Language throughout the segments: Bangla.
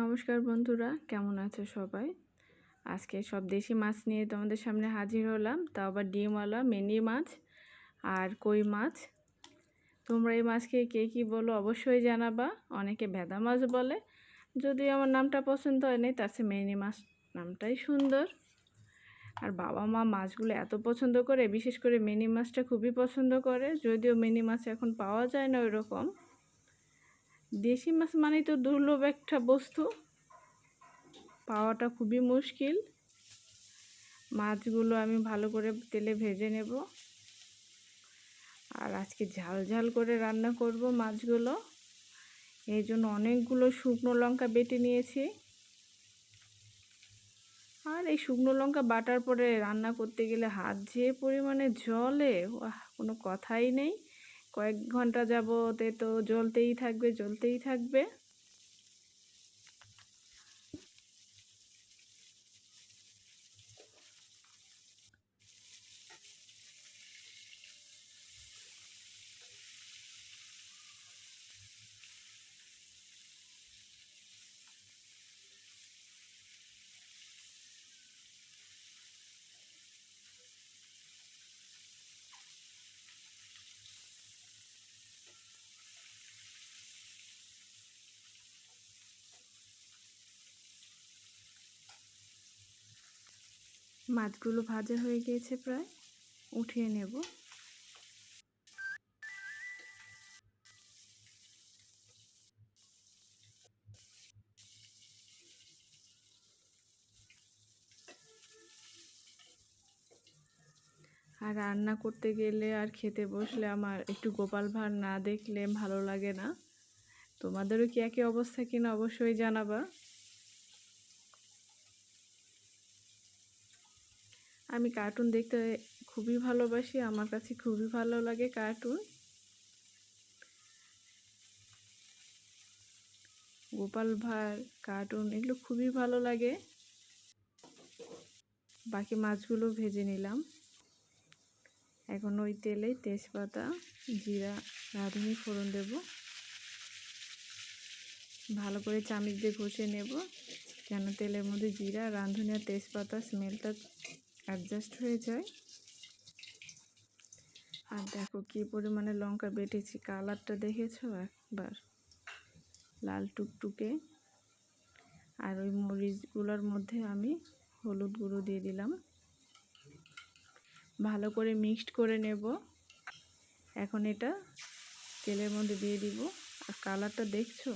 নমস্কার বন্ধুরা, কেমন আছো সবাই? আজকে সব দেশি মাছ নিয়ে তোমাদের সামনে হাজির হলাম, তা আবার ডিমওয়ালা, মিনি মাছ আর কই মাছ। তোমরা এই মাছকে কে কী বলো অবশ্যই জানাবা, অনেকে ভেদা মাছ বলে। যদি আমার নামটা পছন্দ হয় নাই তার চেয়ে মিনি মাছ নামটাই সুন্দর। আর বাবা মা মাছগুলো এত পছন্দ করে, বিশেষ করে মিনি মাছটা খুবই পছন্দ করে, যদিও মিনি মাছ এখন পাওয়া যায় না ওই রকম দেশি মাছ মানেই তো দুর্লভ একটা বস্তু। পাওয়াটা খুবই মুশকিল। মাছগুলো আমি ভালো করে তেলে ভেজে নেব। আর আজকে ঝাল ঝাল করে রান্না করব মাছগুলো। এই জন্য অনেকগুলো শুকনো লঙ্কা বেটে নিয়েছি। আর এই শুকনো লঙ্কা বাটার পরে রান্না করতে গেলে হাত যে পরিমাণে জলে কোনো কথাই নেই। কয়েক ঘণ্টা যাবতে তো জ্বলতেই থাকবে জ্বলতেই থাকবে। মাছগুলো ভাজা হয়ে গিয়েছে প্রায়, উঠিয়ে নেব। আর রান্না করতে গেলে আর খেতে বসলে আমার একটু গোপাল ভাঁড় না দেখলে ভালো লাগে না। তোমাদেরও কি একই অবস্থা কিনা অবশ্যই জানাবা। আমি কার্টুন দেখতে খুবই ভালোবাসি, আমার কাছে খুবই ভালো লাগে কার্টুন গোপাল ভাঁড় কার্টুন এগুলো খুবই ভালো লাগে। বাকি মাছগুলো ভেজে নিলাম। এখন ওই তেলে তেজপাতা, জিরা, রাঁধুনি, ফোড়ন দেব। ভালো করে চামিচ দিয়ে ঘষে নেব, যেন তেলের মধ্যে জিরা, রাঁধুনি আর তেজপাতা স্মেলটা অ্যাডজাস্ট হয়ে যায়। আর দেখো কি পরিমাণে লঙ্কা বেটেছি, কালারটা দেখেছ একবার? লাল টুকটুকে। আর ওই মরিচগুলোর মধ্যে আমি হলুদ গুঁড়ো দিয়ে দিলাম। ভালো করে মিক্সড করে নেব। এখন এটা তেলের মধ্যে দিয়ে দিব। আর কালারটা দেখছ?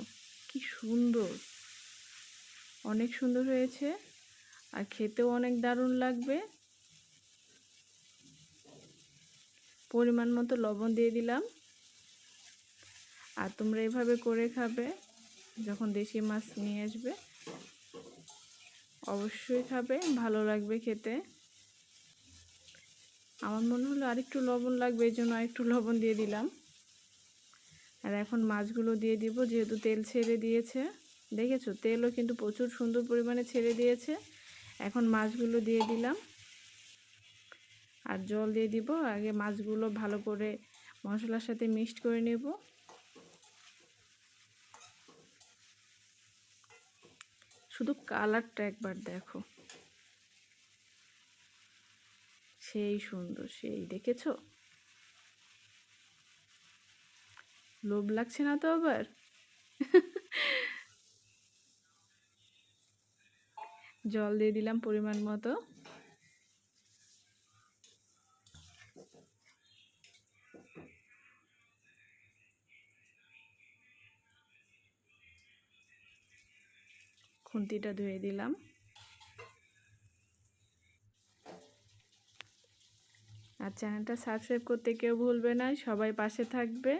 কি সুন্দর! অনেক সুন্দর হয়েছে। আর খেতেও অনেক দারুণ লাগবে। পরিমাণ মতো লবণ দিয়ে দিলাম। আর তোমরা এভাবে করে খাবে, যখন দেশি মাছ নিয়ে আসবে, অবশ্যই খাবে, ভালো লাগবে খেতে। আমার মনে হলো আরেকটু লবণ লাগবে, এই জন্য আরেকটু লবণ দিয়ে দিলাম। আর এখন মাছগুলো দিয়ে দিব, যেহেতু তেল ছেড়ে দিয়েছে। দেখেছ? তেলও কিন্তু প্রচুর সুন্দর পরিমাণে ছেড়ে দিয়েছে। এখন মাছগুলো দিয়ে দিলাম। আর জল দিয়ে দিব। আগে মাছগুলো ভালো করে মশলার সাথে মিক্সড করে নেব। শুধু কালারটা একবার দেখো। সেই সুন্দর, সেই দেখেছ? লোভ লাগছে না তো আবার? জল দিয়ে দিলাম পরিমাণ মতো। খুন্তিটা ধুয়ে দিলাম। আর চ্যানেলটা সাবস্ক্রাইব করতে কেউ ভুলবে না, সবাই পাশে থাকবে।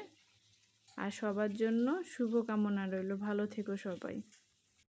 আর সবার জন্য শুভকামনা রইল। ভালো থেকো সবাই।